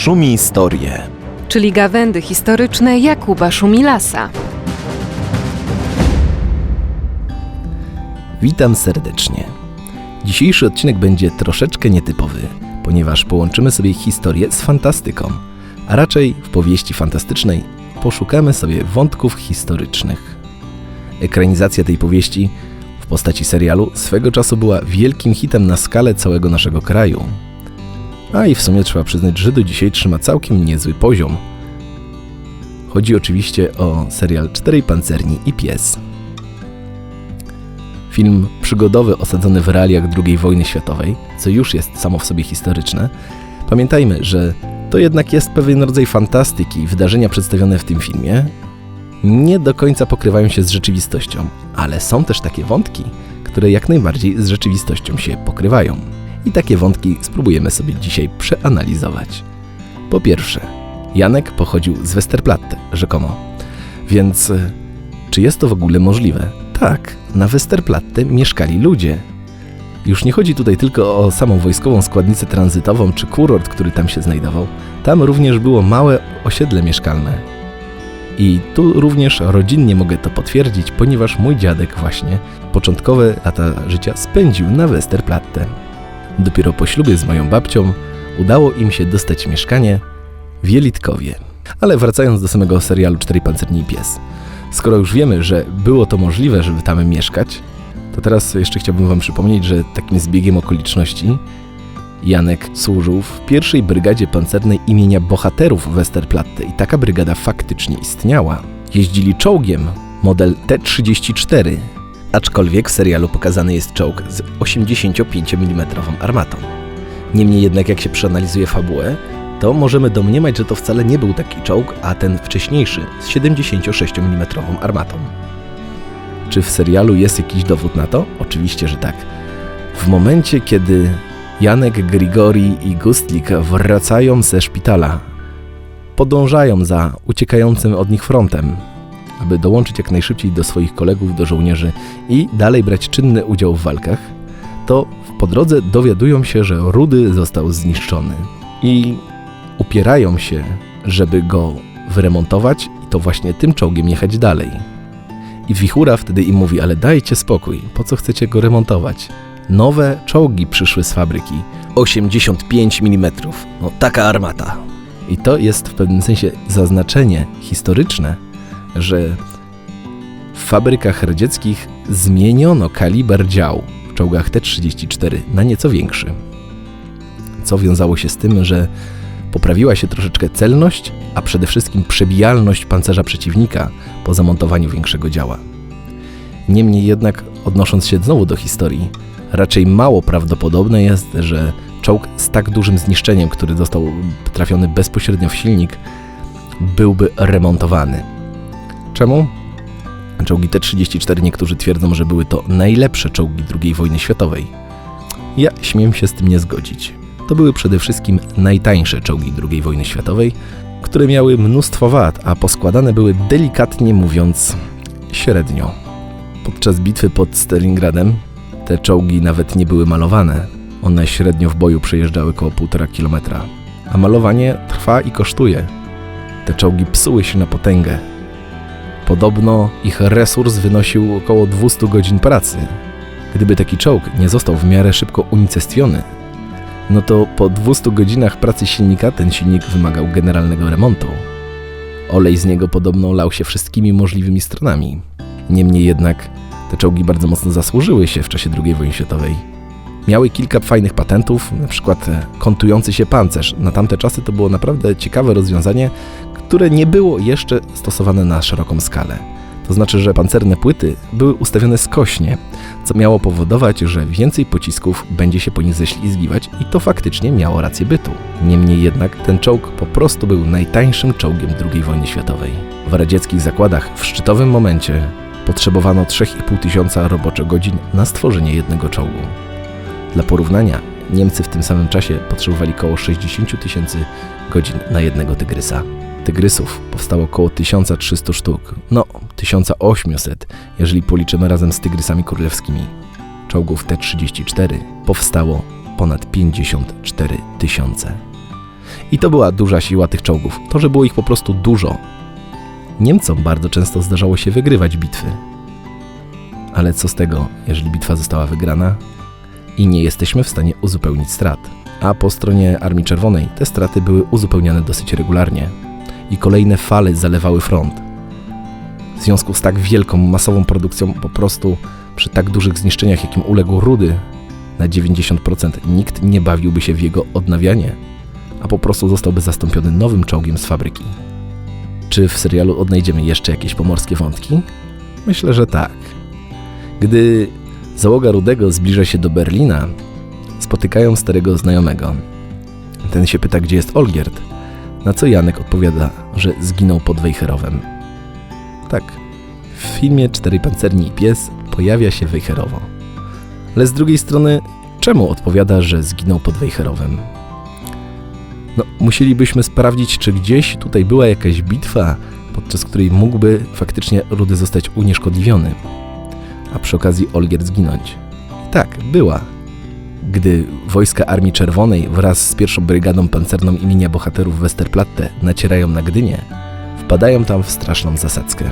Szumi Historie. czyli gawędy historyczne Jakuba Szumilasa. Witam serdecznie. Dzisiejszy odcinek będzie troszeczkę nietypowy, ponieważ połączymy sobie historię z fantastyką, a raczej w powieści fantastycznej poszukamy sobie wątków historycznych. Ekranizacja tej powieści w postaci serialu swego czasu była wielkim hitem na skalę całego naszego kraju. A i w sumie trzeba przyznać, że do dzisiaj trzyma całkiem niezły poziom. Chodzi oczywiście o serial Czterej Pancerni i Pies. Film przygodowy osadzony w realiach II wojny światowej, co już jest samo w sobie historyczne. Pamiętajmy, że to jednak jest pewien rodzaj fantastyki. Wydarzenia przedstawione w tym filmie nie do końca pokrywają się z rzeczywistością, ale są też takie wątki, które jak najbardziej z rzeczywistością się pokrywają. I takie wątki spróbujemy sobie dzisiaj przeanalizować. Po pierwsze, Janek pochodził z Westerplatte, rzekomo. Więc e, czy jest to w ogóle możliwe? Tak, na Westerplatte mieszkali ludzie. Już nie chodzi tutaj tylko o samą wojskową składnicę tranzytową czy kurort, który tam się znajdował. Tam również było małe osiedle mieszkalne. I tu również rodzinnie mogę to potwierdzić, ponieważ mój dziadek właśnie początkowe lata życia spędził na Westerplatte. Dopiero po ślubie z moją babcią udało im się dostać mieszkanie w Jelitkowie. Ale wracając do samego serialu Cztery Pancerni i Pies. Skoro już wiemy, że było to możliwe, żeby tam mieszkać, to teraz jeszcze chciałbym Wam przypomnieć, że takim zbiegiem okoliczności Janek służył w pierwszej brygadzie pancernej imienia bohaterów Westerplatte i taka brygada faktycznie istniała. Jeździli czołgiem, model T-34, aczkolwiek w serialu pokazany jest czołg z 85 mm armatą. Niemniej jednak jak się przeanalizuje fabułę, to możemy domniemać, że to wcale nie był taki czołg, a ten wcześniejszy z 76 mm armatą. Czy w serialu jest jakiś dowód na to? Oczywiście, że tak. W momencie, kiedy Janek, Grigori i Gustlik wracają ze szpitala, podążają za uciekającym od nich frontem, aby dołączyć jak najszybciej do swoich kolegów, do żołnierzy i dalej brać czynny udział w walkach, to po drodze dowiadują się, że Rudy został zniszczony i upierają się, żeby go wyremontować i to właśnie tym czołgiem jechać dalej. I Wichura wtedy im mówi, ale dajcie spokój, po co chcecie go remontować? Nowe czołgi przyszły z fabryki. 85 mm. No taka armata. I to jest w pewnym sensie zaznaczenie historyczne, że w fabrykach radzieckich zmieniono kaliber dział w czołgach T-34 na nieco większy. Co wiązało się z tym, że poprawiła się troszeczkę celność, a przede wszystkim przebijalność pancerza przeciwnika po zamontowaniu większego działa. Niemniej jednak, odnosząc się znowu do historii, raczej mało prawdopodobne jest, że czołg z tak dużym zniszczeniem, który został trafiony bezpośrednio w silnik, byłby remontowany. Czemu? Czołgi T-34 niektórzy twierdzą, że były to najlepsze czołgi II wojny światowej. Ja śmiem się z tym nie zgodzić. To były przede wszystkim najtańsze czołgi II wojny światowej, które miały mnóstwo wad, a poskładane były delikatnie mówiąc średnio. Podczas bitwy pod Stalingradem te czołgi nawet nie były malowane. One średnio w boju przejeżdżały około 1,5 kilometra. A malowanie trwa i kosztuje. Te czołgi psuły się na potęgę. Podobno ich resurs wynosił około 200 godzin pracy. Gdyby taki czołg nie został w miarę szybko unicestwiony, no to po 200 godzinach pracy silnika ten silnik wymagał generalnego remontu. Olej z niego podobno lał się wszystkimi możliwymi stronami. Niemniej jednak te czołgi bardzo mocno zasłużyły się w czasie II wojny światowej. Miały kilka fajnych patentów, na przykład e, kontujący się pancerz. Na tamte czasy to było naprawdę ciekawe rozwiązanie, które nie było jeszcze stosowane na szeroką skalę. To znaczy, że pancerne płyty były ustawione skośnie, co miało powodować, że więcej pocisków będzie się po nich ześlizgiwać i to faktycznie miało rację bytu. Niemniej jednak ten czołg po prostu był najtańszym czołgiem II wojny światowej. W radzieckich zakładach w szczytowym momencie potrzebowano 3,5 tysiąca roboczogodzin na stworzenie jednego czołgu. Dla porównania, Niemcy w tym samym czasie potrzebowali około 60 tysięcy godzin na jednego tygrysa. Tygrysów powstało około 1300 sztuk, no 1800, jeżeli policzymy razem z tygrysami królewskimi. Czołgów T-34 powstało ponad 54 tysiące. I to była duża siła tych czołgów, to, że było ich po prostu dużo. Niemcom bardzo często zdarzało się wygrywać bitwy. Ale co z tego, jeżeli bitwa została wygrana i nie jesteśmy w stanie uzupełnić strat? A po stronie Armii Czerwonej te straty były uzupełniane dosyć regularnie i kolejne fale zalewały front. W związku z tak wielką, masową produkcją, po prostu przy tak dużych zniszczeniach, jakim uległ Rudy, na 90% nikt nie bawiłby się w jego odnawianie, a po prostu zostałby zastąpiony nowym czołgiem z fabryki. Czy w serialu odnajdziemy jeszcze jakieś pomorskie wątki? Myślę, że tak. Gdy załoga Rudego zbliża się do Berlina, spotykają starego znajomego. Ten się pyta, gdzie jest Olgierd, na co Janek odpowiada, że zginął pod Wejherowem. Tak, w filmie Cztery Pancerni i Pies pojawia się Wejherowo. Ale z drugiej strony, czemu odpowiada, że zginął pod Wejherowem? No, musielibyśmy sprawdzić, czy gdzieś tutaj była jakaś bitwa, podczas której mógłby faktycznie Rudy zostać unieszkodliwiony, a przy okazji Olgierd zginąć. Tak, była. Gdy wojska Armii Czerwonej wraz z pierwszą brygadą pancerną imienia bohaterów Westerplatte nacierają na Gdynię, wpadają tam w straszną zasadzkę.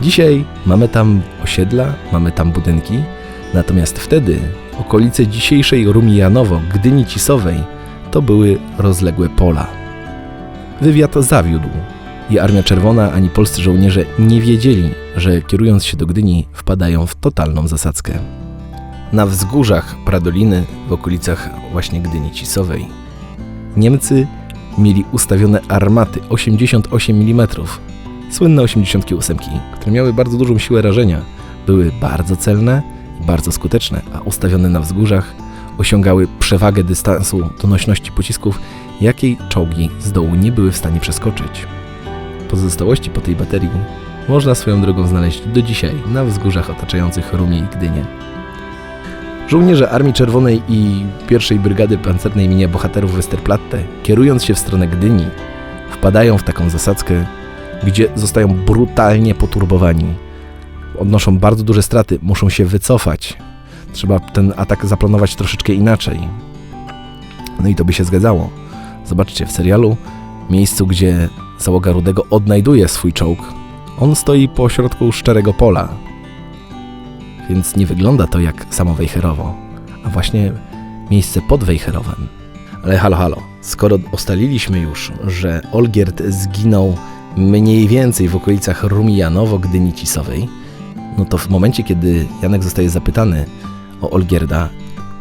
Dzisiaj mamy tam osiedla, mamy tam budynki, natomiast wtedy okolice dzisiejszej Rumijanowo, Gdyni Cisowej, to były rozległe pola. Wywiad zawiódł i Armia Czerwona ani polscy żołnierze nie wiedzieli, że kierując się do Gdyni wpadają w totalną zasadzkę. Na wzgórzach Pradoliny, w okolicach właśnie Gdyni Cisowej, Niemcy mieli ustawione armaty 88 mm, słynne 88, które miały bardzo dużą siłę rażenia, były bardzo celne i bardzo skuteczne, a ustawione na wzgórzach osiągały przewagę dystansu donośności pocisków, jakiej czołgi z dołu nie były w stanie przeskoczyć. Pozostałości po tej baterii można swoją drogą znaleźć do dzisiaj na wzgórzach otaczających Rumię i Gdynię. Żołnierze Armii Czerwonej i pierwszej Brygady Pancernej imienia Bohaterów Westerplatte, kierując się w stronę Gdyni, wpadają w taką zasadzkę, gdzie zostają brutalnie poturbowani. Odnoszą bardzo duże straty, muszą się wycofać. Trzeba ten atak zaplanować troszeczkę inaczej. No i to by się zgadzało. Zobaczcie, w serialu, miejscu, gdzie załoga Rudego odnajduje swój czołg, on stoi po środku szczerego pola. Więc nie wygląda to jak samo Wejherowo, a właśnie miejsce pod Wejherowem. Ale halo, halo, skoro ustaliliśmy już, że Olgierd zginął mniej więcej w okolicach Rumijanowo, Gdyni Cisowej, no to w momencie, kiedy Janek zostaje zapytany o Olgierda,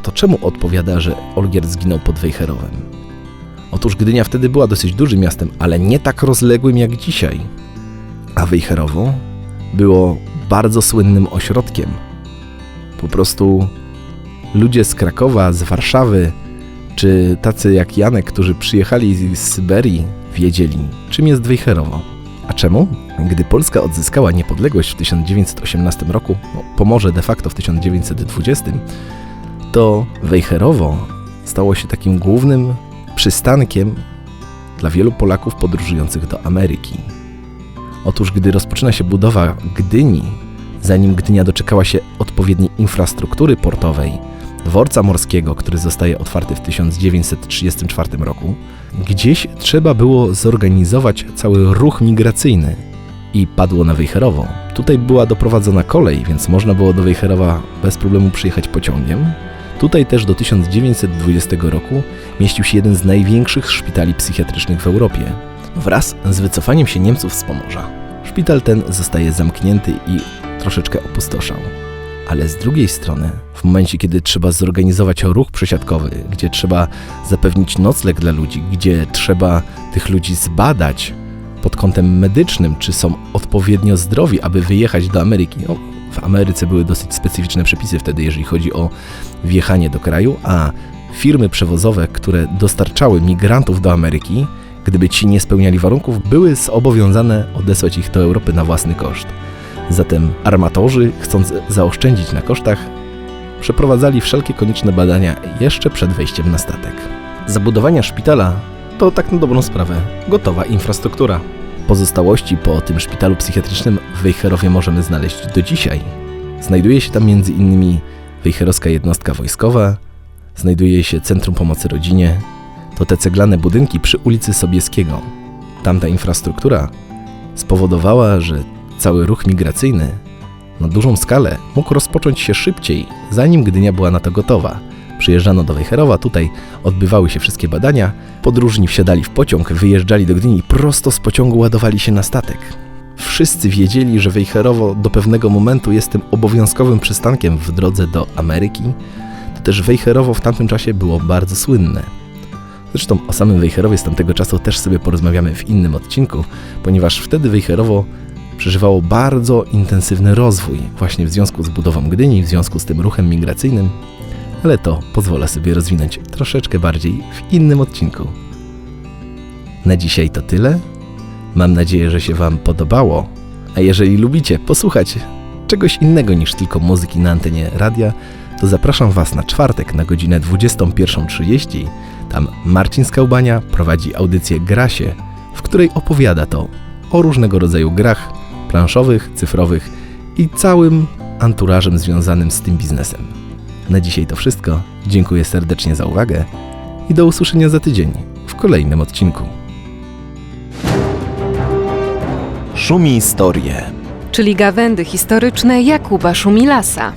to czemu odpowiada, że Olgierd zginął pod Wejherowem? Otóż Gdynia wtedy była dosyć dużym miastem, ale nie tak rozległym jak dzisiaj. A Wejherowo było bardzo słynnym ośrodkiem. Po prostu ludzie z Krakowa, z Warszawy, czy tacy jak Janek, którzy przyjechali z Syberii, wiedzieli, czym jest Wejherowo. A czemu? Gdy Polska odzyskała niepodległość w 1918 roku, no, Pomorze de facto w 1920, to Wejherowo stało się takim głównym przystankiem dla wielu Polaków podróżujących do Ameryki. Otóż, gdy rozpoczyna się budowa Gdyni, zanim Gdynia doczekała się odpowiedniej infrastruktury portowej, dworca morskiego, który zostaje otwarty w 1934 roku, gdzieś trzeba było zorganizować cały ruch migracyjny i padło na Wejherowo. Tutaj była doprowadzona kolej, więc można było do Wejherowa bez problemu przyjechać pociągiem. Tutaj też do 1920 roku mieścił się jeden z największych szpitali psychiatrycznych w Europie. Wraz z wycofaniem się Niemców z Pomorza, szpital ten zostaje zamknięty i troszeczkę opustoszał. Ale z drugiej strony, w momencie, kiedy trzeba zorganizować ruch przesiadkowy, gdzie trzeba zapewnić nocleg dla ludzi, gdzie trzeba tych ludzi zbadać pod kątem medycznym, czy są odpowiednio zdrowi, aby wyjechać do Ameryki. No, w Ameryce były dosyć specyficzne przepisy wtedy, jeżeli chodzi o wjechanie do kraju, a firmy przewozowe, które dostarczały migrantów do Ameryki, gdyby ci nie spełniali warunków, były zobowiązane odesłać ich do Europy na własny koszt. Zatem armatorzy, chcąc zaoszczędzić na kosztach, przeprowadzali wszelkie konieczne badania jeszcze przed wejściem na statek. Zabudowania szpitala to tak na dobrą sprawę gotowa infrastruktura. Pozostałości po tym szpitalu psychiatrycznym w Wejherowie możemy znaleźć do dzisiaj. Znajduje się tam m.in. Wejherowska Jednostka Wojskowa, znajduje się Centrum Pomocy Rodzinie. to te ceglane budynki przy ulicy Sobieskiego. Tamta infrastruktura spowodowała, że cały ruch migracyjny na dużą skalę mógł rozpocząć się szybciej, zanim Gdynia była na to gotowa. Przyjeżdżano do Wejherowa, tutaj odbywały się wszystkie badania, podróżni wsiadali w pociąg, wyjeżdżali do Gdyni prosto z pociągu ładowali się na statek. Wszyscy wiedzieli, że Wejherowo do pewnego momentu jest tym obowiązkowym przystankiem w drodze do Ameryki. To też Wejherowo w tamtym czasie było bardzo słynne. Zresztą o samym Wejherowie z tamtego czasu też sobie porozmawiamy w innym odcinku, ponieważ wtedy Wejherowo przeżywało bardzo intensywny rozwój właśnie w związku z budową Gdyni, w związku z tym ruchem migracyjnym, ale to pozwolę sobie rozwinąć troszeczkę bardziej w innym odcinku. Na dzisiaj to tyle. Mam nadzieję, że się Wam podobało. A jeżeli lubicie posłuchać czegoś innego niż tylko muzyki na antenie radia, to zapraszam Was na czwartek na godzinę 21.30. Tam Marcin Skałbania prowadzi audycję Grasie, w której opowiada to o różnego rodzaju grach planszowych, cyfrowych i całym anturażem związanym z tym biznesem. Na dzisiaj to wszystko. Dziękuję serdecznie za uwagę i do usłyszenia za tydzień w kolejnym odcinku. Szumi Historie. czyli gawędy historyczne Jakuba Szumilasa.